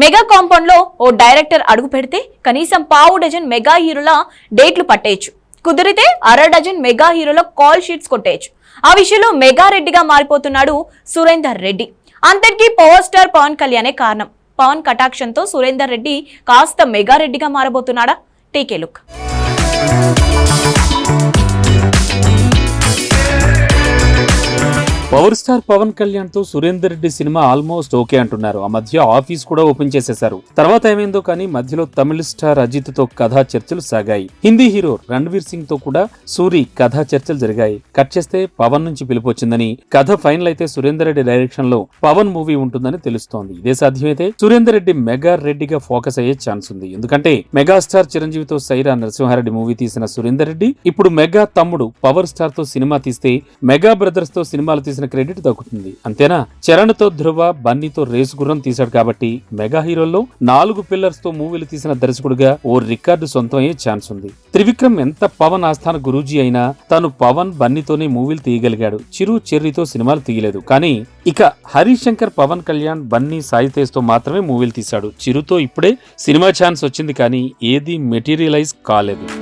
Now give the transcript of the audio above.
Mega కాంపౌండ్లో ఓ director అడుగు పెడితే కనీసం పావు డజన్ మెగా హీరోల డేట్లు పట్టేయచ్చు. కుదిరితే అర డజన్ మెగా హీరోల కాల్ షీట్స్ కొట్టేయచ్చు. ఆ విషయంలో మెగా రెడ్డిగా మారిపోతున్నాడు సురేందర్ రెడ్డి. అంతటికీ పవర్ స్టార్ పవన్ కళ్యాణే కారణం. పవన్ కటాక్షంతో సురేందర్ రెడ్డి కాస్త మెగా రెడ్డిగా మారబోతున్నాడా? టీకే లుక్. పవర్ స్టార్ పవన్ కళ్యాణ్తో Surender Reddy cinema almost okay అంటున్నారు. ఆ మధ్య ఆఫీస్ కూడా ఓపెన్ చేసేశారు. తర్వాత ఏమైందో కానీ మధ్యలో తమిళ స్టార్ అజిత్తో కథా చర్చలు సాగాయి. హిందీ హీరో రణ్వీర్ సింగ్తో కూడా సూరి కథా చర్చలు జరిగాయి. కట్ చేస్తే పవన్ నుంచి పిలుపు వచ్చిందని కథ ఫైనల్ అయితే సురేందర్ రెడ్డి డైరెక్షన్లో పవన్ మూవీ ఉంటుందని తెలుస్తోంది. ఇదే సాధ్యమైతే సురేందర్ రెడ్డి మెగా రెడ్డిగా ఫోకస్ అయ్యే ఛాన్స్ ఉంది. ఎందుకంటే మెగాస్టార్ చిరంజీవితో సైరా నరసింహారెడ్డి మూవీ తీసిన సురేందర్ రెడ్డి ఇప్పుడు మెగా తమ్ముడు పవర్ స్టార్తో సినిమా తీస్తే మెగా బ్రదర్స్తో సినిమాలు తీసిన క్రెడిట్ దక్కుతుంది. అంతేనా? చరణ్తో ధృవ బన్నీతో రేసు గుర్రం తీశాడు కాబట్టి మెగా హీరోల్లో నాలుగు పిల్లర్స్తో మూవీలు తీసిన దర్శకుడిగా ఓ రికార్డు సొంతం అయ్యే ఛాన్స్ ఉంది. త్రివిక్రమ్ ఎంత పవన్ ఆస్థాన గురూజీ అయినా తను పవన్ బన్నీతోనే మూవీలు తీయగలిగాడు. చిరు చెర్రీతో సినిమాలు తీయలేదు. కానీ ఇక హరీష్ శంకర్ పవన్ కళ్యాణ్ బన్నీ సాయి తేజ్తో మాత్రమే మూవీలు తీశాడు. చిరుతో ఇప్పుడే సినిమా ఛాన్స్ వచ్చింది కానీ ఏది మెటీరియలైజ్ కాలేదు.